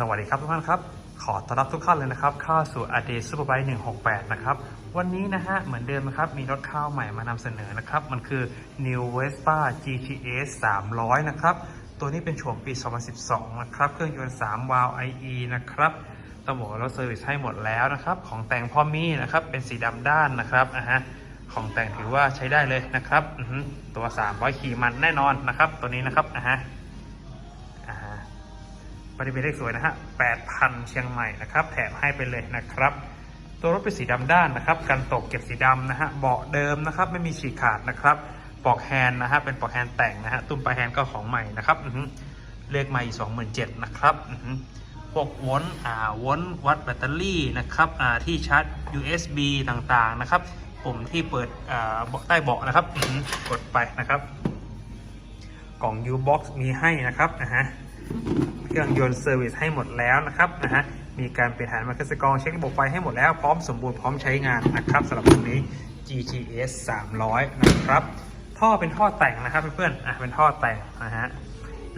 สวัสดีครับทุกท่านครับ ขอต้อนรับทุกท่านเลยนะครับ เข้าสู่ a d Super Bike 168นะครับ วันนี้นะฮะ เหมือนเดิมนะครับ มีรถข้าวใหม่มานำเสนอนะครับ มันคือ New Vespa GTS 300 นะครับ ตัวนี้เป็นโฉมปี 2012 นะครับ เครื่องยนต์3วาล์ว IE นะครับต้องบอกว่ารถเซอร์วิสให้หมดแล้วนะครับ ของแต่งพ่อมีนะครับ เป็นสีดำด้านนะครับอะฮะ ของแต่งถือว่าใช้ได้เลยนะครับ ตัว 300 ขี่มันแน่นอนนะครับ ตัวนี้นะครับอะฮะ บริเวณเลขสวยนะฮะ8,000เชียงใหม่นะครับ แถมให้ไปเลยนะครับ ตัวรถเป็นสีดำด้านนะครับ กันตกเก็บสีดำนะฮะ เบาะเดิมนะครับ ไม่มีฉีกขาดนะครับ ปลอกแฮนนะฮะ เป็นปลอกแฮนแต่งนะฮะ ตุ้มปลายแฮนก็ของใหม่นะครับเลขใหม่สองหมื่นเจ็ดนะครับพวกวนอ่าวนวัดแบตเตอรี่นะครับอ่าที่ชาร์จ USB ต่างๆนะครับปุ่มที่เปิดอ่าบาะใต้เบาะนะครับกดไปนะครับ กล่อง U-Box มีให้นะครับนะฮะ เครื่องยนต์เซอร์วิสให้หมดแล้วนะครับนะฮะมีการเปลี่ยนฐานมาคัสกองเช็คระบบไฟให้หมดแล้วพร้อมสมบูรณ์พร้อมใช้งานนะครับสำหรับตัวนี้ GTS 300 นะครับ ท่อเป็นท่อแต่งนะครับเพื่อนๆอะเป็นท่อแต่งนะฮะ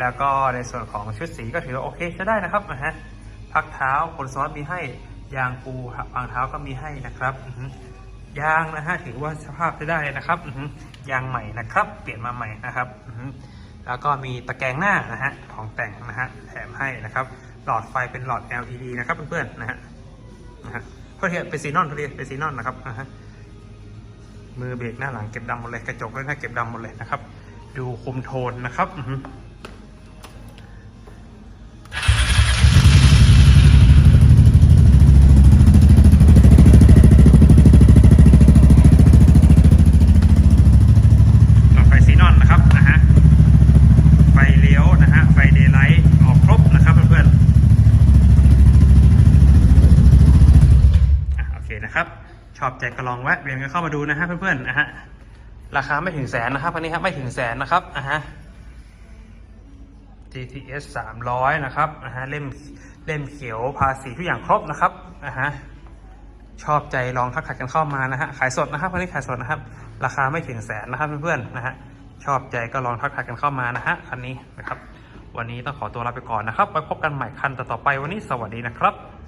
แล้วก็ในส่วนของชุดสีก็ถือว่าโอเคใช้ได้นะครับนะฮะพักเท้าคนซ้อนมีให้ยางปูวางเท้าก็มีให้นะครับยางนะฮะถือว่าสภาพใช้ได้นะครับยางใหม่นะครับ เปลี่ยนมาใหม่นะครับ แล้วก็มีตะแกรงหน้านะฮะของแต่งนะฮะแถมให้นะครับ หลอดไฟเป็นหลอด LED นะครับเพื่อนๆนะฮะนะฮะเพื่อนเป็นซีนอนเพื่อนเป็นซีนอนนะครับนะฮะมือเบรกหน้าหลังเก็บดำหมดเลยกระจกด้านหน้าเก็บดำหมดเลยนะครับ ดูคุมโทนนะครับอือฮึ ต่อไฟซีนอนนะครับนะฮะ ไฟเลี้ยวนะฮะ ไฟเดย์ไลท์ออกครบนะครับเพื่อนๆอะโอเค นะครับ ชอบใจก็ลองแวะเวียนกันเข้ามาดูนะฮะเพื่อนๆนะฮะราคาไม่ถึงแสนนะครับอันนี้ครับไม่ถึงแสนนะครับอะฮะ GTS 300 นะครับอะฮะเล่มเล่มเขียวภาษีทุกอย่างครบนะครับอะฮะชอบใจลองทักทายกันเข้ามานะฮะขายสดนะครับวันนี้ขายสดนะครับ ราคาไม่ถึงแสนนะครับเพื่อนๆนะฮะชอบใจก็ลองทักทายกันเข้ามานะฮะคันนี้นะครับ วันนี้ต้องขอตัวลาไปก่อนนะครับไว้พบกันใหม่คันต่อๆไปวันนี้สวัสดีนะครับ